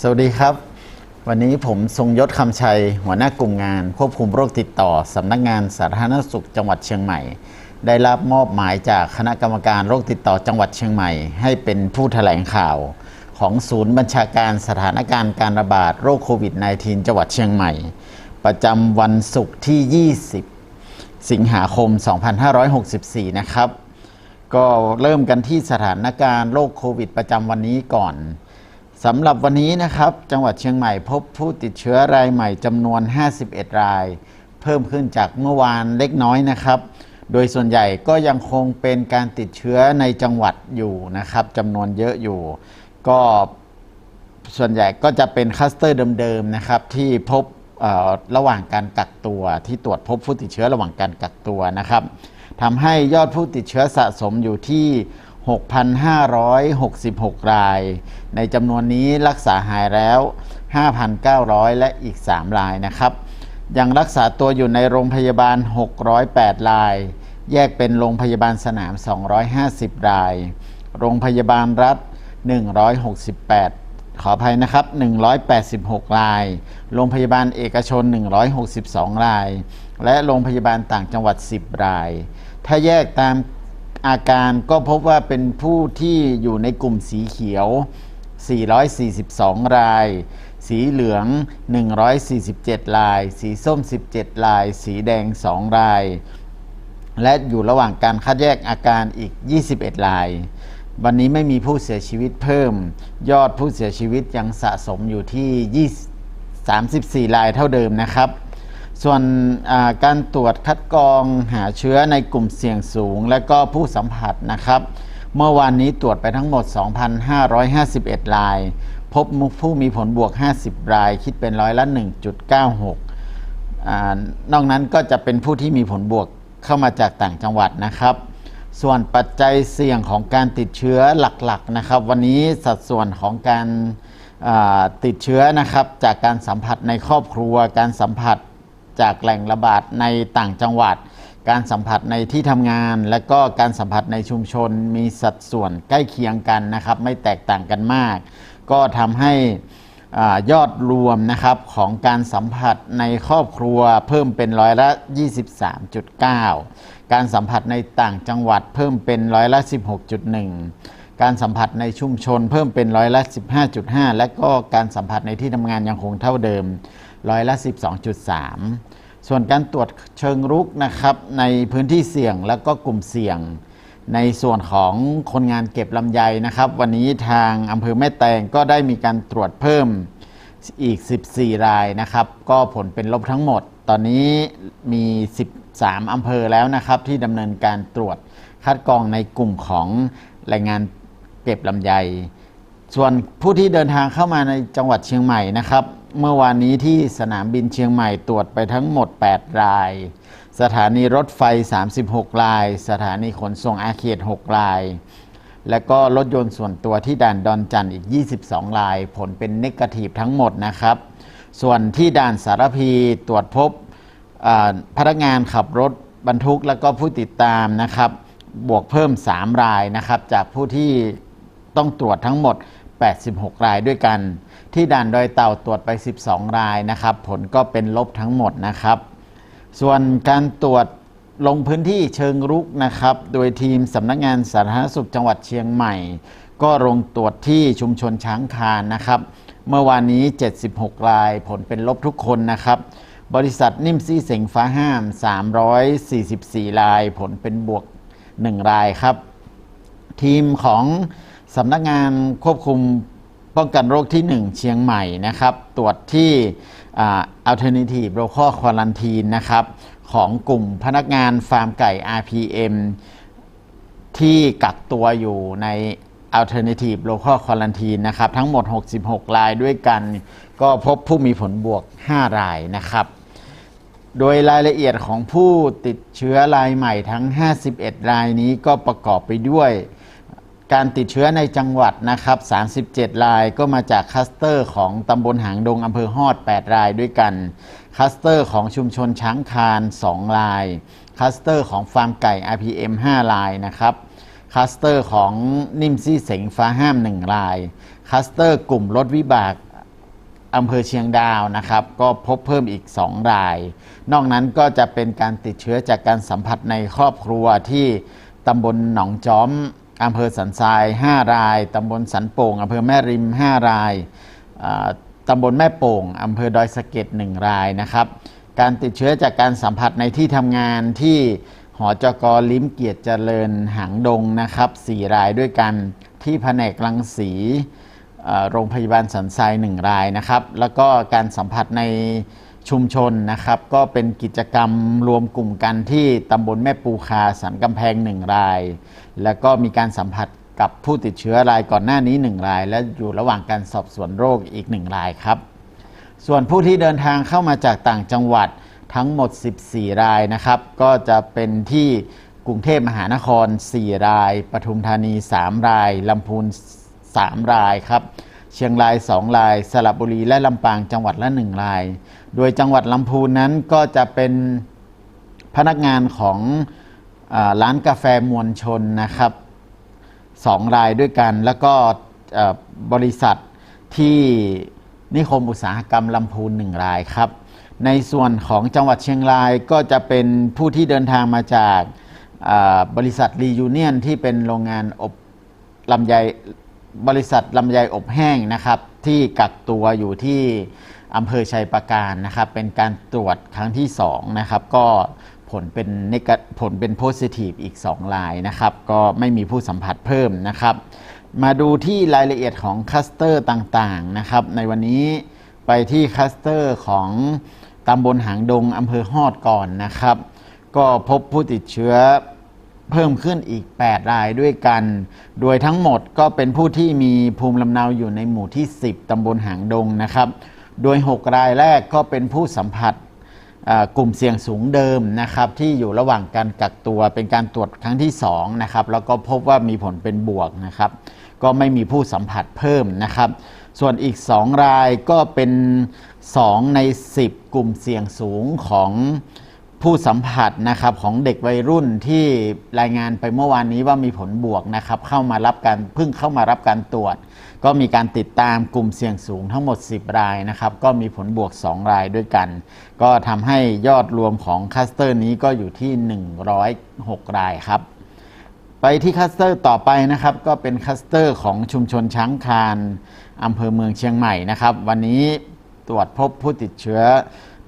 สวัสดีครับ วันนี้ผมทรงยศคำชัย หัวหน้ากลุ่มงาน ควบคุมโรคติดต่อสำนักงานสาธารณสุขจังหวัดเชียงใหม่ ได้รับมอบหมายจากคณะกรรมการโรคติดต่อจังหวัดเชียงใหม่ ให้เป็นผู้แถลงข่าว ของศูนย์บัญชาการสถานการณ์การระบาดโรคโควิด -19 จังหวัดเชียงใหม่ ประจำวันศุกร์ที่ 20 สิงหาคม 2564 นะครับ ก็เริ่มกันที่สถานการณ์โรคโควิด ประจำวันนี้ก่อน สำหรับวันนี้นะครับ จังหวัดเชียงใหม่พบผู้ติดเชื้อรายใหม่จำนวน 51 ราย เพิ่มขึ้นจากเมื่อวานเล็กน้อยนะครับ โดยส่วนใหญ่ก็ยังคงเป็นการติดเชื้อในจังหวัดอยู่นะครับจำนวนเยอะอยู่ ก็ส่วนใหญ่ก็จะเป็นคลัสเตอร์เดิมๆนะครับที่พบระหว่างการกักตัว ที่ตรวจพบผู้ติดเชื้อระหว่างการกักตัวนะครับทำให้ยอดผู้ติดเชื้อสะสมอยู่ที่ 6,566 ราย ในจำนวนนี้รักษาหายแล้ว 5,900 และอีก 3 รายนะครับ ยังรักษาตัวอยู่ในโรงพยาบาล 608 ราย แยกเป็นโรงพยาบาลสนาม 250 ราย โรงพยาบาลรัฐ 168ขออภัยนะครับ 186 ราย โรงพยาบาลเอกชน 162 ราย และโรงพยาบาลต่างจังหวัด 10 ราย ถ้าแยกตาม อาการก็พบว่าเป็นผู้ที่อยู่ในกลุ่มสีเขียว 442 ราย สีเหลือง 147 ราย สีส้ม 17 ราย สีแดง 2 ราย และอยู่ระหว่างการคัดแยกอาการอีก 21 ราย วันนี้ไม่มีผู้เสียชีวิตเพิ่ม ยอดผู้เสียชีวิตยังสะสมอยู่ที่234 รายเท่าเดิมนะครับ ส่วนการตรวจคัดกรองหาเชื้อในกลุ่มเสี่ยงสูง และก็ผู้สัมผัสนะครับ เมื่อวานนี้ตรวจไปทั้งหมด 2,551 ราย พบผู้มีผลบวก 50 ราย คิดเป็นร้อยละ 1.96อานอกนั้นก็จะเป็นผู้ที่มีผลบวกเข้ามาจากต่างจังหวัดนะครับ ส่วนปัจจัยเสี่ยงของการติดเชื้อหลักๆนะครับ วันนี้สัดส่วนของการติดเชื้อนะครับ จากการสัมผัสในครอบครัวการสัมผัส จากแหล่งระบาดในต่างจังหวัด การสัมผัสในที่ทำงาน และก็การสัมผัสในชุมชนมีสัดส่วนใกล้เคียงกันนะครับ ไม่แตกต่างกันมาก ก็ทำให้อยอดรวมนะครับของการสัมผัสในครอบครัวเพิ่มเป็นร้อยละ 23.9 การสัมผัสในต่างจังหวัดเพิ่มเป็นร้อยละ 16.1 การสัมผัสในชุมชนเพิ่มเป็นร้อยละ 15.5 และก็การสัมผัสในที่ทำงานยังคงเท่าเดิม ร้อยละ 12.3 ส่วนการตรวจเชิงรุกนะครับในพื้นที่เสี่ยงและก็กลุ่มเสี่ยง ในส่วนของคนงานเก็บลำไยนะครับ วันนี้ทางอำเภอแม่แตงก็ได้มีการตรวจเพิ่มอีก 14 รายนะครับ ก็ผลเป็นลบทั้งหมด ตอนนี้มี 13 อำเภอแล้วนะครับ ที่ดำเนินการตรวจคัดกรองในกลุ่มของแรงงานเก็บลำไย ส่วนผู้ที่เดินทางเข้ามาในจังหวัดเชียงใหม่นะครับ เมื่อวานนี้ที่สนามบินเชียงใหม่ตรวจไปทั้งหมด 8 ราย สถานีรถไฟ 36 ราย สถานีขนส่งอาเขต 6 ราย และก็รถยนต์ส่วนตัวที่ด่านดอนจันทร์อีก 22 ราย ผลเป็นเนกาทีฟทั้งหมดนะครับ ส่วนที่ด่านสารพีตรวจพบพนักงานขับรถบรรทุกแล้วก็ผู้ติดตามนะครับ บวกเพิ่ม 3 รายนะครับ จากผู้ที่ต้องตรวจทั้งหมด 86 รายด้วยกัน ที่ด่านดอยเต่าตรวจไป 12 รายนะครับ ผลก็เป็นลบทั้งหมดนะครับ ส่วนการตรวจลงพื้นที่เชิงรุกนะครับ โดยทีมสำนักงานสาธารณสุขจังหวัดเชียงใหม่ ก็ลงตรวจที่ชุมชนช้างคานนะครับ เมื่อวานนี้ 76 ราย ผลเป็นลบทุกคนนะครับ บริษัทนิ่มซี่เสงฟ้าห้าม 344 ราย ผลเป็นบวก 1 รายครับ ทีมของสำนักงานควบคุม ป้องกันโรคที่ 1 เชียงใหม่นะครับ ตรวจที่อ่า Alternative Local Quarantine นะครับ ของกลุ่มพนักงานฟาร์มไก่ RPM ที่กักตัวอยู่ใน Alternative Local Quarantine นะครับ ทั้งหมด 66 รายด้วยกัน ก็พบผู้มีผลบวก 5 รายนะครับโดยรายละเอียดของผู้ติดเชื้อรายใหม่ทั้ง 51 รายนี้ก็ประกอบไปด้วย การติดเชื้อในจังหวัดนะครับ 37 รายก็มาจากคัสเตอร์ของตำบลหางดงอำเภอฮอด 8 รายด้วยกัน คัสเตอร์ของชุมชนช้างคาน 2 ราย คัสเตอร์ของฟาร์มไก่ RPM 5 รายนะครับคัสเตอร์ของนิ่มซี่เสงฟ้าห้าม 1 ราย คัสเตอร์กลุ่มรถวิบากอำเภอเชียงดาวนะครับ ก็พบเพิ่มอีก 2 ราย นอกนั้นก็จะเป็นการติดเชื้อจากการสัมผัสในครอบครัวที่ตำบลหนองจอม อำเภอสันทราย 5 ราย ตำบลสันโป่งอำเภอแม่ริม 5 ราย ตำบลแม่โป่งอำเภอดอยสะเก็ด1รายนะครับ การติดเชื้อจากการสัมผัสในที่ทำงานที่หอจกลิ้มเกียรติเจริญหางดงนะครับ 4 รายด้วยกันที่แผนกรังสีโรงพยาบาลสันทราย 1 รายนะครับ แล้วก็การสัมผัสใน ชุมชนนะครับ ก็เป็นกิจกรรมรวมกลุ่มกันที่ตำบลแม่ปูคาสันกำแพง1ราย แล้วก็มีการสัมผัสกับผู้ติดเชื้อรายก่อนหน้านี้1ราย และอยู่ระหว่างการสอบสวนโรคอีก1รายครับ ส่วนผู้ที่เดินทางเข้ามาจากต่างจังหวัดทั้งหมด 14 รายนะครับ ก็จะเป็นที่กรุงเทพมหานคร 4 ราย ปทุมธานี 3 รายลำพูน 3 รายครับ เชียงราย 2 ราย สระบุรีและลำปางจังหวัดละ 1 ราย โดยจังหวัดลำพูนนั้นก็จะเป็นพนักงานของอร้านกาแฟมวลชนนะครับสองรายด้วยกัน แล้วก็บริษัทที่นิคมอุตสาหกรรมลำพูนหนึ่งรายครับ ในส่วนของจังหวัดเชียงรายก็จะเป็นผู้ที่เดินทางมาจากบริษัทรียูเนียนที่เป็นโรงงานอบลำไย บริษัทลำไยอบแห้งนะครับ ที่กักตัวอยู่ที่อำเภอชัยประการนะครับ เป็นการตรวจครั้งที่2นะครับ ก็ผลเป็น nega- ผลเป็นโพซิทีฟอีก 2 รายนะครับ ก็ไม่มีผู้สัมผัสเพิ่มนะครับ มาดูที่รายละเอียดของคัสเตอร์ต่างๆนะครับ ในวันนี้ไปที่คัสเตอร์ของตำบลหางดงอำเภอฮอดก่อนนะครับ ก็พบผู้ติดเชื้อ เพิ่มขึ้นอีก 8 รายด้วยกัน โดยทั้งหมดก็เป็นผู้ที่มีภูมิลำเนาอยู่ในหมู่ที่ 10 ตำบลหางดงนะครับ โดย 6 รายแรกก็เป็นผู้สัมผัสกลุ่มเสี่ยงสูงเดิมนะครับ ที่อยู่ระหว่างการกักตัวเป็นการตรวจครั้งที่2นะครับแล้วก็พบว่ามีผลเป็นบวกนะครับ ก็ไม่มีผู้สัมผัสเพิ่มนะครับ ส่วนอีก 2 รายก็เป็น 2 ใน 10 กลุ่มเสี่ยงสูงของ ผู้สัมผัสนะครับของเด็กวัยรุ่นที่รายงานไปเมื่อวานนี้ว่ามีผลบวกนะครับเข้ามารับการเพิ่งเข้ามารับการตรวจ ก็มีการติดตามกลุ่มเสี่ยงสูงทั้งหมด 10 รายนะครับก็มีผลบวก 2 รายด้วยกัน ก็ทำให้ยอดรวมของคัสเตอร์นี้ก็อยู่ที่ 106 รายครับไปที่คัสเตอร์ต่อไปนะครับก็เป็นคัสเตอร์ของชุมชนช้างคานอำเภอเมืองเชียงใหม่นะครับ วันนี้ตรวจพบผู้ติดเชื้อ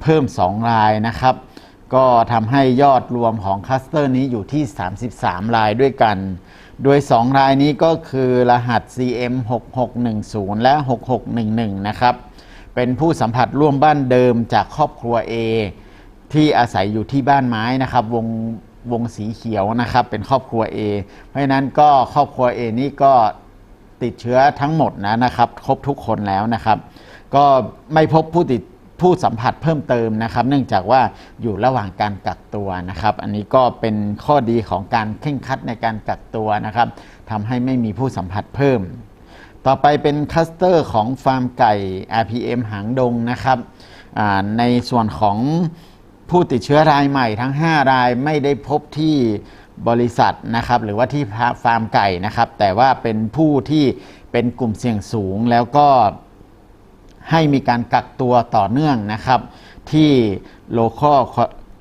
เพิ่ม 2 รายนะครับ ก็ทำให้ยอดรวมของคลัสเตอร์นี้อยู่ที่ 33 รายด้วยกัน โดย 2 รายนี้ก็คือรหัส CM 6610 และ 6611 นะครับ เป็นผู้สัมผัสร่วมบ้านเดิมจากครอบครัว A ที่อาศัยอยู่ที่บ้านไม้นะครับ วงวงสีเขียวนะครับ เป็นครอบครัว A เพราะฉะนั้นก็ครอบครัว A นี่ก็ติดเชื้อทั้งหมดนะนะครับ ครบทุกคนแล้วนะครับ ก็ไม่พบผู้ติด ผู้สัมผัสเพิ่มเติมนะครับ เนื่องจากว่าอยู่ระหว่างการกักตัวนะครับ อันนี้ก็เป็นข้อดีของการเคร่งคัดในการกักตัวนะครับทำให้ไม่มีผู้สัมผัสเพิ่ม ต่อไปเป็นคัสเตอร์ของฟาร์มไก่ RPM หางดงนะครับในส่วนของผู้ติดเชื้อรายใหม่ทั้ง 5 รายไม่ได้พบที่บริษัทนะครับ หรือว่าที่ฟาร์มไก่นะครับ แต่ว่าเป็นผู้ที่เป็นกลุ่มเสี่ยงสูงแล้วก็ ให้มีการกักตัวต่อเนื่องนะครับ ที่ local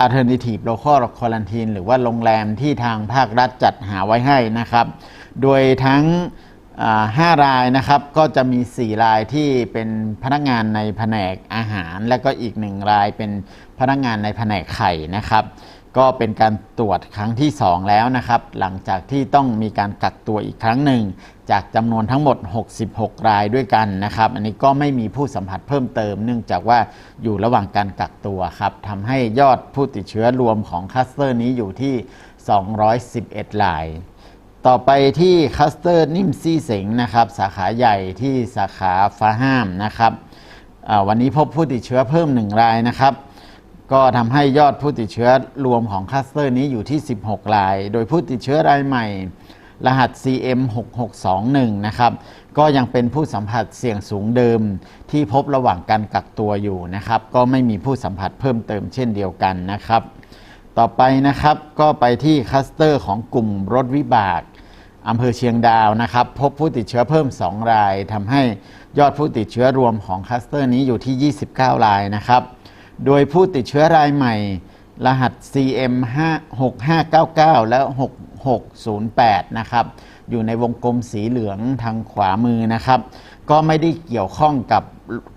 alternative local quarantine หรือว่าโรงแรมที่ทางภาครัฐจัดหาไว้ให้นะครับ โดยทั้งอ่าห้ารายนะครับ ก็จะมี 4 รายที่เป็นพนักงานในแผนกอาหาร และก็อีกหนึ่งรายเป็นพนักงานในแผนกไข่นะครับ ก็เป็นการตรวจครั้งที่ 2 แล้วนะครับ หลังจากที่ต้องมีการกักตัวอีกครั้งหนึ่ง จากจำนวนทั้งหมด 66 รายด้วยกันนะครับ อันนี้ก็ไม่มีผู้สัมผัสเพิ่มเติม เนื่องจากว่าอยู่ระหว่างการกักตัวครับทำให้ยอดผู้ติดเชื้อรวมของคลัสเตอร์นี้อยู่ที่ 211 ราย ต่อไปที่คลัสเตอร์นิ่มซี่เสงนะครับ สาขาใหญ่ที่สาขาฟ้าห้ามนะครับวันนี้พบผู้ติดเชื้อเพิ่ม 1 รายนะครับ ก็ทำให้ยอดผู้ติดเชื้อรวมของคลัสเตอร์นี้อยู่ที่ 16 ราย โดยผู้ติดเชื้อรายใหม่ รหัส CM 6621 นะครับ ก็ยังเป็นผู้สัมผัสเสี่ยงสูงเดิม ที่พบระหว่างการกักตัวอยู่นะครับ ก็ไม่มีผู้สัมผัสเพิ่มเติมเช่นเดียวกันนะครับ ต่อไปนะครับก็ไปที่คลัสเตอร์ของกลุ่มรถวิบากอำเภอเชียงดาวนะครับ พบผู้ติดเชื้อเพิ่ม 2 รายทำให้ยอดผู้ติดเชื้อรวมของคลัสเตอร์นี้อยู่ที่ 29 รายนะครับ โดยผู้ติดเชื้อรายใหม่ รหัส CM 6599 และ 6608 นะครับ อยู่ในวงกลมสีเหลืองทางขวามือนะครับ ก็ไม่ได้เกี่ยวข้องกับ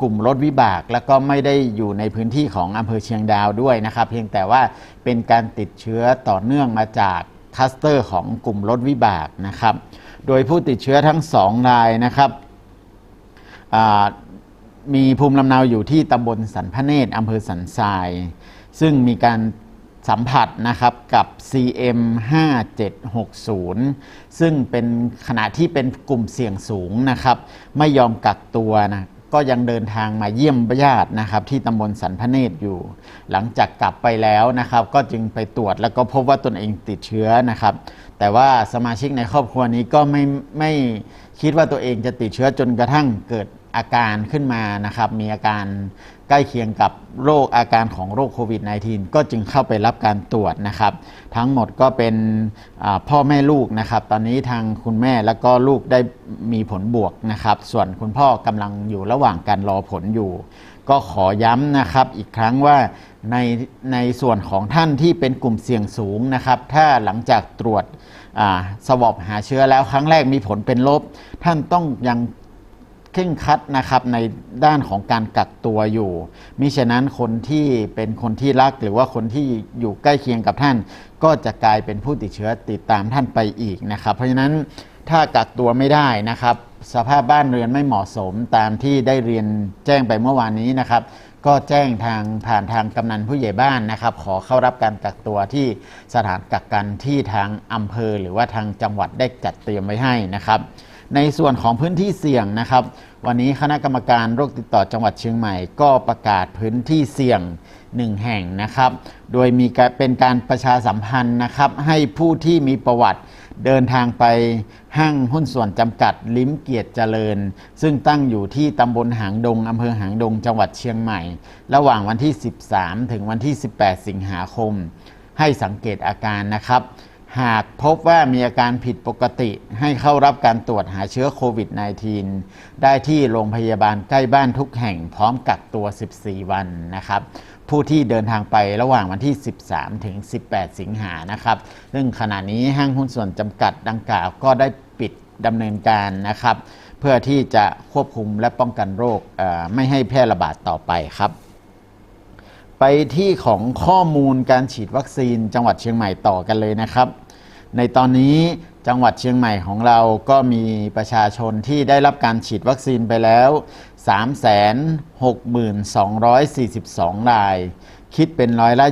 กลุ่มรถวิบาก และก็ไม่ได้อยู่ในพื้นที่ของอำเภอเชียงดาวด้วยนะครับ เพียงแต่ว่าเป็นการติดเชื้อต่อเนื่องมาจากคลัสเตอร์ของกลุ่มรถวิบากนะครับ โดยผู้ติดเชื้อทั้งสองรายนะครับ มีภูมิลำเนาอยู่ที่ตำบลสันพระเนตรอำเภอสันทราย ซึ่งมีการสัมผัสนะครับกับ CM 5760 ซึ่งเป็นขณะที่เป็นกลุ่มเสี่ยงสูงนะครับ ไม่ยอมกักตัวนะก็ยังเดินทางมาเยี่ยมญาตินะครับ ที่ตำบลสันพระเนตรอยู่ หลังจากกลับไปแล้วนะครับ ก็จึงไปตรวจแล้วก็พบว่าตนเองติดเชื้อนะครับ แต่ว่าสมาชิกในครอบครัวนี้ก็ไม่ไม่คิดว่าตัวเองจะติดเชื้อจนกระทั่งเกิด อาการขึ้นมานะครับ มีอาการใกล้เคียงกับโรคอาการของโรคโควิด -19 ก็จึงเข้าไปรับการตรวจนะครับ ทั้งหมดก็เป็นพ่อแม่ลูกนะครับ ตอนนี้ทางคุณแม่แล้วก็ลูกได้มีผลบวกนะครับ ส่วนคุณพ่อกำลังอยู่ระหว่างการรอผลอยู่ ก็ขอย้ำนะครับอีกครั้งว่าในในส่วนของท่านที่เป็นกลุ่มเสี่ยงสูงนะครับ ถ้าหลังจากตรวจสวอปหาเชื้อแล้วครั้งแรกมีผลเป็นลบ ท่านต้องยัง ร่งคัดนะครับในด้านของการกักตัวอยู่มิฉะนั้นคนที่เป็นคนที่รักหรือว่าคนที่อยู่ใกล้เคียงกับท่าน ก็จะกลายเป็นผู้ติดเชื้อติดตามท่านไปอีกนะครับ เพราะฉะนั้นถ้ากักตัวไม่ได้นะครับ สภาพบ้านเรือนไม่เหมาะสมตามที่ได้เรียนแจ้งไปเมื่อวานนี้นะครับ ก็แจ้งทางผ่านทางกำนันผู้ใหญ่บ้านนะครับ ขอเข้ารับการกักตัวที่สถานกักกันที่ทางอำเภอ หรือว่าทางจังหวัดได้จัดเตรียมไว้ให้นะครับ ในส่วนของพื้นที่เสี่ยงนะครับ วันนี้คณะกรรมการโรคติดต่อจังหวัดเชียงใหม่ ก็ประกาศพื้นที่เสี่ยงหนึ่งแห่งนะครับ โดยมีเป็นการประชาสัมพันธ์นะครับ ให้ผู้ที่มีประวัติเดินทางไปห้างหุ้นส่วนจำกัดลิ้มเกียรติเจริญ ซึ่งตั้งอยู่ที่ตำบลหางดงอำเภอหางดงจังหวัดเชียงใหม่ ระหว่างวันที่ 13 ถึงวันที่ 18 สิงหาคม ให้สังเกตอาการนะครับ หากพบว่ามีอาการผิดปกติให้เข้ารับการตรวจหาเชื้อโควิด -19 ได้ที่โรงพยาบาลใกล้บ้านทุกแห่งพร้อมกักตัว 14 วันนะครับ ผู้ที่เดินทางไประหว่างวันที่ 13 ถึง 18 สิงหานะครับ ซึ่งขณะนี้ห้างหุ้นส่วนจำกัดดังกล่าวก็ได้ปิดดำเนินการนะครับ เพื่อที่จะควบคุมและป้องกันโรคไม่ให้แพร่ระบาดต่อไปครับ ไปที่ของข้อมูลการฉีดวัคซีนจังหวัดเชียงใหม่ต่อกันเลยนะครับ ในตอนนี้จังหวัดเชียงใหม่ของเราก็มีประชาชนที่ได้รับการฉีดวัคซีนไปแล้ว 362,242 ราย คิดเป็นร้อยละ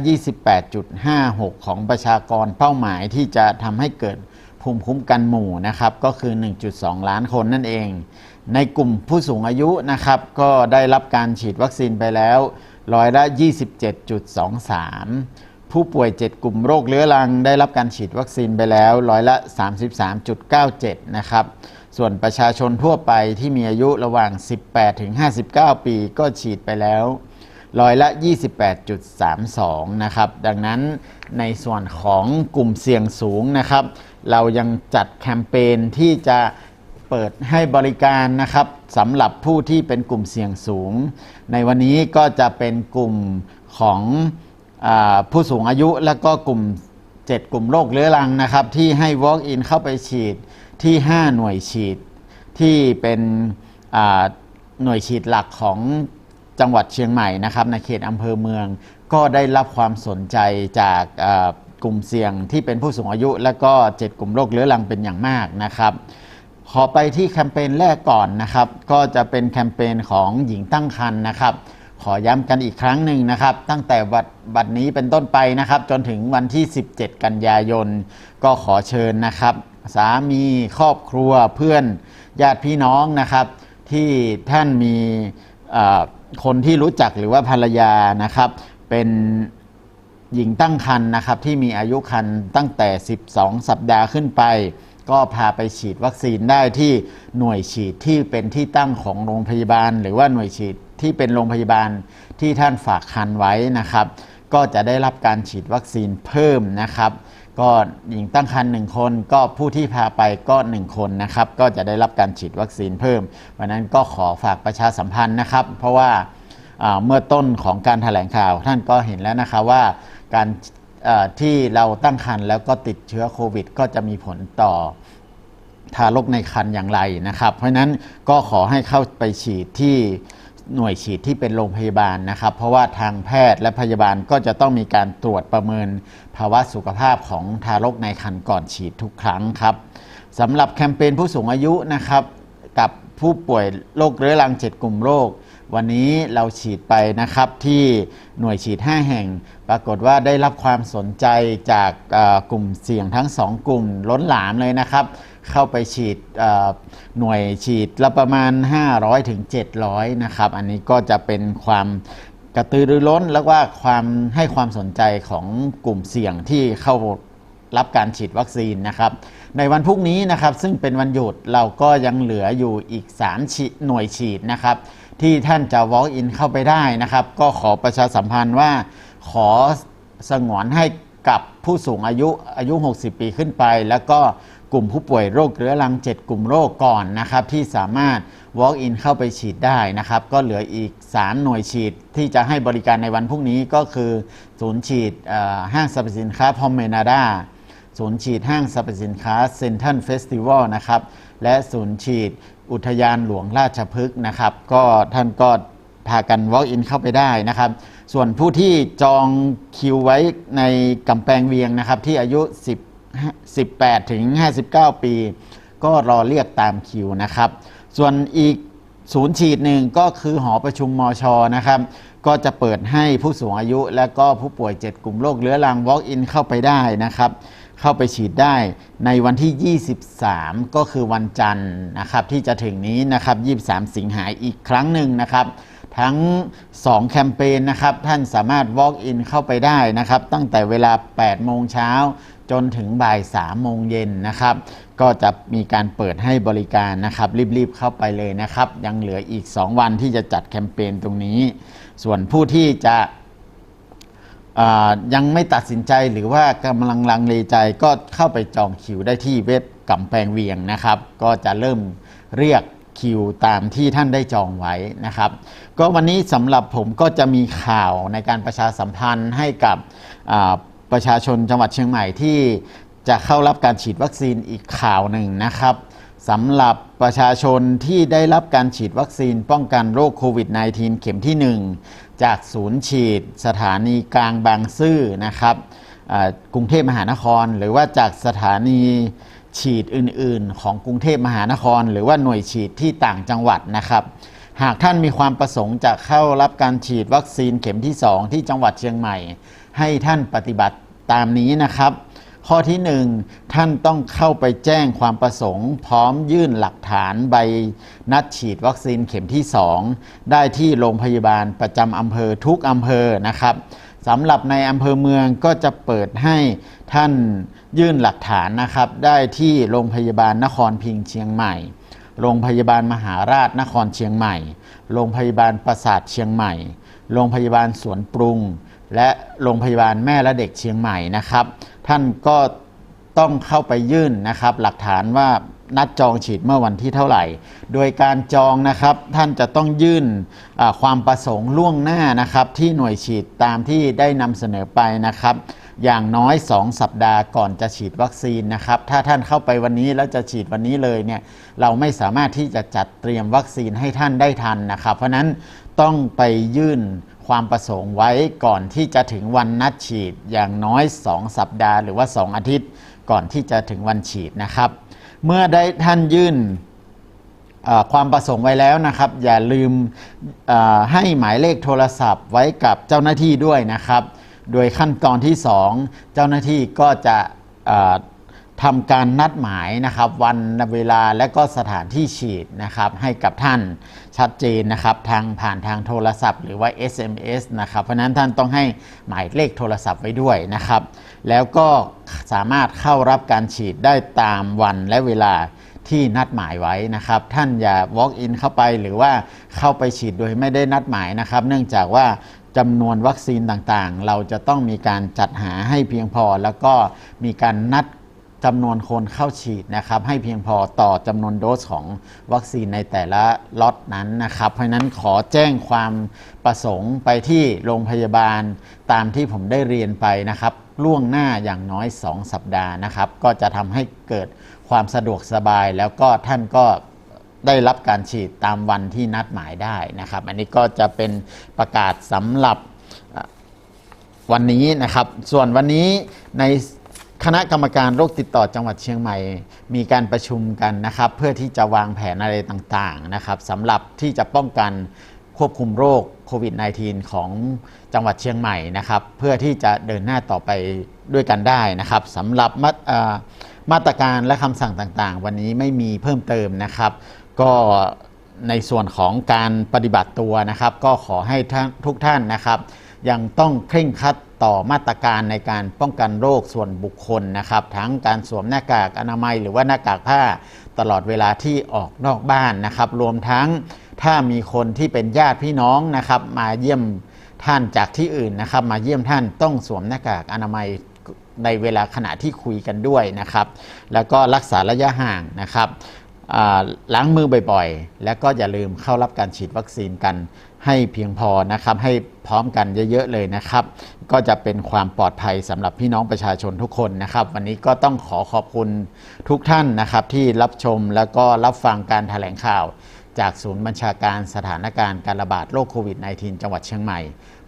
28.56 ของประชากรเป้าหมายที่จะทำให้เกิดภูมิคุ้มกันหมู่นะครับ ก็คือ 1.2 ล้านคนนั่นเอง ในกลุ่มผู้สูงอายุนะครับ ก็ได้รับการฉีดวัคซีนไปแล้ว ร้อยละ 27.23 ผู้ป่วย 7 กลุ่มโรคเรื้อรังได้รับการฉีดวัคซีนไปแล้วร้อยละ 33.97 นะครับ ส่วนประชาชนทั่วไปที่มีอายุระหว่าง 18 ถึง 59 ปีก็ฉีดไปแล้วร้อยละ 28.32 นะครับ ดังนั้นในส่วนของกลุ่มเสี่ยงสูงนะครับ เรายังจัดแคมเปญที่จะ เปิดให้บริการนะครับสำหรับผู้ที่เป็นกลุ่มเสี่ยงสูง ในวันนี้ก็จะเป็นกลุ่มของอผู้สูงอายุและก็กลุ่ม 7 กลุ่มโรคเรื้อรังนะครับ ที่ให้ walk in เข้าไปฉีดที่ 5 หน่วยฉีด ที่เป็นหน่วยฉีดหลักของจังหวัดเชียงใหม่นะครับในเขตอำเภอเมือง ก็ได้รับความสนใจจากกลุ่มเสี่ยงที่เป็นผู้สูงอายุ และก็ 7 กลุ่มโรคเรื้อรังเป็นอย่างมากนะครับ ขอไปที่แคมเปญแรกก่อนนะครับ ก็จะเป็นแคมเปญของหญิงตั้งครรภ์นะครับ ขอย้ำกันอีกครั้งหนึ่งนะครับ ตั้งแต่บัดบัดนี้เป็นต้นไปนะครับ จนถึงวันที่ 17 กันยายน ก็ขอเชิญนะครับ สามีครอบครัวเพื่อนญาติพี่น้องนะครับ ที่ท่านมีคนที่รู้จักหรือว่าภรรยานะครับ เป็นหญิงตั้งครรภ์นะครับ ที่มีอายุครรภ์ตั้งแต่ 12 สัปดาห์ขึ้นไป ก็พาไปฉีดวัคซีนได้ที่หน่วยฉีดที่เป็นที่ตั้งของโรงพยาบาล หรือว่าหน่วยฉีดที่เป็นโรงพยาบาลที่ท่านฝากคันไว้นะครับ ก็จะได้รับการฉีดวัคซีนเพิ่มนะครับ ก็หญิงตั้งครรภ์หนึ่งคนก็ผู้ที่พาไปก็หนึ่งคนนะครับ ก็จะได้รับการฉีดวัคซีนเพิ่มวันนั้นก็ขอฝากประชาสัมพันธ์นะครับ เพราะว่าาเมื่อต้นของการแถลงข่าวท่านก็เห็นแล้วนะคะว่าการ ที่เราตั้งครรภ์แล้วก็ติดเชื้อโควิด ก็จะมีผลต่อทารกในครรภ์อย่างไรนะครับ เพราะฉะนั้นก็ขอให้เข้าไปฉีดที่หน่วยฉีดที่เป็นโรงพยาบาลนะครับ เพราะว่าทางแพทย์และพยาบาลก็จะต้องมีการตรวจประเมินภาวะสุขภาพของทารกในครรภ์ก่อนฉีดทุกครั้งครับสำหรับแคมเปญผู้สูงอายุนะครับ กับผู้ป่วยโรคเรื้อรัง 7 กลุ่มโรค วันนี้เราฉีดไปนะครับที่หน่วยฉีด 5 แห่ง ปรากฏว่าได้รับความสนใจจากกลุ่มเสี่ยงทั้ง 2 กลุ่มล้นหลามเลยนะครับ เข้าไปฉีดหน่วยฉีดละประมาณ 500ถึง700 นะครับ อันนี้ก็จะเป็นความกระตือรือร้นแล้วว่าความให้ความสนใจของกลุ่มเสี่ยงที่เข้ารับการฉีดวัคซีนนะครับ ในวันพรุ่งนี้นะครับซึ่งเป็นวันหยุดเราก็ยังเหลืออยู่อีก 3 หน่วยฉีดนะครับ ที่ท่านจะ walk in เข้าไปได้นะครับ ก็ขอประชาสัมพันธ์ว่า ขอสงวนให้กับผู้สูงอายุอายุ 60 ปีขึ้นไป แล้วก็กลุ่มผู้ป่วยโรคเรื้อรัง 7 กลุ่มโรคก่อนนะครับ ที่สามารถ walk in เข้าไปฉีดได้นะครับ ก็เหลืออีก 3 หน่วยฉีดที่จะให้บริการในวันพรุ่งนี้ก็คือ ศูนย์ฉีดห้างสรรพสินค้าพอมเมนาดา ศูนย์ฉีดห้างสรรพสินค้าเซ็นทรัลเฟสติวัลนะครับ และศูนย์ฉีดอุทยานหลวงราชพฤกษ์นะครับ ก็ท่านก็พากัน walk in เข้าไปได้นะครับ ส่วนผู้ที่จองคิวไว้ในกำแพงเวียงนะครับ ที่อายุ 10 18 ถึง 59 ปี ก็รอเรียกตามคิวนะครับ ส่วนอีกศูนย์ฉีดหนึ่งก็คือหอประชุมมชนะครับ ก็จะเปิดให้ผู้สูงอายุและก็ผู้ป่วย 7 กลุ่มโรคเรื้อรัง walk in เข้าไปได้นะครับ เข้าไปฉีดได้ในวันที่ 23 ก็คือวันจันทร์นะครับที่จะถึงนี้นะครับ 23 สิงหาอีกครั้งหนึ่งนะครับทั้ง 2 แคมเปญนะครับ ท่านสามารถ walk in เข้าไปได้นะครับ ตั้งแต่เวลา 8 โมงเช้าจนถึงบ่าย 3 โมงเย็นนะครับ ก็จะมีการเปิดให้บริการนะครับ รีบๆ เข้าไปเลยนะครับ ยังเหลืออีก 2 วันที่จะจัดแคมเปญตรงนี้ ส่วนผู้ที่จะ ยังไม่ตัดสินใจหรือว่ากำลังลังเลใจก็เข้าไปจองคิวได้ที่เว็บกำแพงเวียงนะครับ ก็จะเริ่มเรียกคิวตามที่ท่านได้จองไว้นะครับ ก็วันนี้สำหรับผมก็จะมีข่าวในการประชาสัมพันธ์ให้กับประชาชนจังหวัดเชียงใหม่ที่จะเข้ารับการฉีดวัคซีนอีกข่าวหนึ่งนะครับ สำหรับประชาชนที่ได้รับการฉีดวัคซีนป้องกันโรคโควิด -19 เข็มที่ 1 จากศูนย์ฉีดสถานีกลางบางซื่อนะครับกรุงเทพมหานคร หรือว่าจากสถานีฉีดอื่น ๆ ของกรุงเทพมหานคร หรือว่าหน่วยฉีดที่ต่างจังหวัดนะครับ หากท่านมีความประสงค์จะเข้ารับการฉีดวัคซีนเข็มที่ 2 ที่จังหวัดเชียงใหม่ ให้ท่านปฏิบัติตามนี้นะครับ ข้อที่1ท่านต้องเข้าไปแจ้งความประสงค์ พร้อมยื่นหลักฐานใบนัดฉีดวัคซีนเข็มที่ 2 ได้ที่โรงพยาบาลประจำอำเภอทุกอำเภอนะครับสำหรับในอำเภอเมืองก็จะเปิดให้ท่านยื่นหลักฐานนะครับ ได้ที่โรงพยาบาลนครพิงเชียงใหม่ โรงพยาบาลมหาราชนครเชียงใหม่ โรงพยาบาลปราสาทเชียงใหม่ โรงพยาบาลสวนปรุง และโรงพยาบาลแม่และเด็กเชียงใหม่นะครับ ท่านก็ต้องเข้าไปยื่นนะครับ หลักฐานว่านัดจองฉีดเมื่อวันที่เท่าไหร่ โดยการจองนะครับท่านจะต้องยื่นความประสงค์ล่วงหน้านะครับที่หน่วยฉีดตามที่ได้นำเสนอไปนะครับ อย่างน้อย 2 สัปดาห์ก่อนจะฉีดวัคซีนนะครับ ถ้าท่านเข้าไปวันนี้แล้วจะฉีดวันนี้เลยเนี่ยเราไม่สามารถที่จะจัดเตรียมวัคซีนให้ท่านได้ทันนะครับ เพราะนั้นต้องไปยื่น ความประสงค์ไว้ก่อนที่จะถึงวันนัดฉีดอย่างน้อย 2 สัปดาห์หรือว่า 2 อาทิตย์ ก่อนที่จะถึงวันฉีดนะครับ เมื่อได้ท่านยื่นความประสงค์ไว้แล้วนะครับ อย่าลืมให้หมายเลขโทรศัพท์ไว้กับเจ้าหน้าที่ด้วยนะครับ โดยขั้นตอนที่ 2 เจ้าหน้าที่ก็จะทำการนัดหมายนะครับ วันเวลาและก็สถานที่ฉีดนะครับให้กับท่าน ชัดเจนนะครับทางผ่านทางโทรศัพท์ หรือว่า SMS นะครับ เพราะนั้นท่านต้องให้หมายเลขโทรศัพท์ไว้ด้วยนะครับ แล้วก็สามารถเข้ารับการฉีดได้ตามวันและเวลาที่นัดหมายไว้นะครับ ท่านอย่า walk in เข้าไปหรือว่าเข้าไปฉีดโดยไม่ได้นัดหมายนะครับ เนื่องจากว่าจำนวนวัคซีนต่างๆ เราจะต้องมีการจัดหาให้เพียงพอ แล้วก็มีการนัด จำนวนคนเข้าฉีดนะครับ ให้เพียงพอต่อจำนวนโดสของวัคซีนในแต่ละล็อตนั้นนะครับ เพราะฉะนั้นขอแจ้งความประสงค์ไปที่โรงพยาบาลตามที่ผมได้เรียนไปนะครับ ล่วงหน้าอย่างน้อย 2 สัปดาห์นะครับ ก็จะทำให้เกิดความสะดวกสบาย แล้วก็ท่านก็ได้รับการฉีดตามวันที่นัดหมายได้นะครับ อันนี้ก็จะเป็นประกาศสำหรับวันนี้นะครับ ส่วนวันนี้ใน คณะกรรมการโรคติดต่อจังหวัดเชียงใหม่ มีการประชุมกันนะครับ เพื่อที่จะวางแผนอะไรต่างๆนะครับสำหรับที่จะป้องกันควบคุมโรคโควิด -19 ของจังหวัดเชียงใหม่นะครับ เพื่อที่จะเดินหน้าต่อไปด้วยกันได้นะครับสำหรับมามาตรการและคำสั่งต่างๆ วันนี้ไม่มีเพิ่มเติมนะครับ ก็ในส่วนของการปฏิบัติตัวนะครับ ก็ขอให้ทุกท่านนะครับ ยังต้องเคร่งครัดต่อมาตรการในการป้องกันโรคส่วนบุคคลนะครับ ทั้งการสวมหน้ากากอนามัย หรือว่าหน้ากากผ้าตลอดเวลาที่ออกนอกบ้านนะครับ รวมทั้งถ้ามีคนที่เป็นญาติพี่น้องนะครับ มาเยี่ยมท่านจากที่อื่นนะครับ มาเยี่ยมท่านต้องสวมหน้ากากอนามัยในเวลาขณะที่คุยกันด้วยนะครับ แล้วก็รักษาระยะห่างนะครับล้างมือบ่อยๆ แล้วก็อย่าลืมเข้ารับการฉีดวัคซีนกัน ให้เพียงพอนะครับให้พร้อมกันเยอะ ๆ เลยนะครับ ก็จะเป็นความปลอดภัยสำหรับพี่น้องประชาชนทุกคนนะครับ วันนี้ก็ต้องขอขอบคุณทุกท่านนะครับ ที่รับชมแล้วก็รับฟังการแถลงข่าว จากศูนย์บัญชาการสถานการณ์การระบาดโรคโควิด -19 จังหวัดเชียงใหม่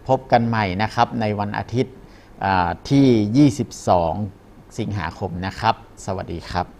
พบกันใหม่นะครับในวันอาทิตย์อ่าที่ 22 สิงหาคมนะครับ สวัสดีครับ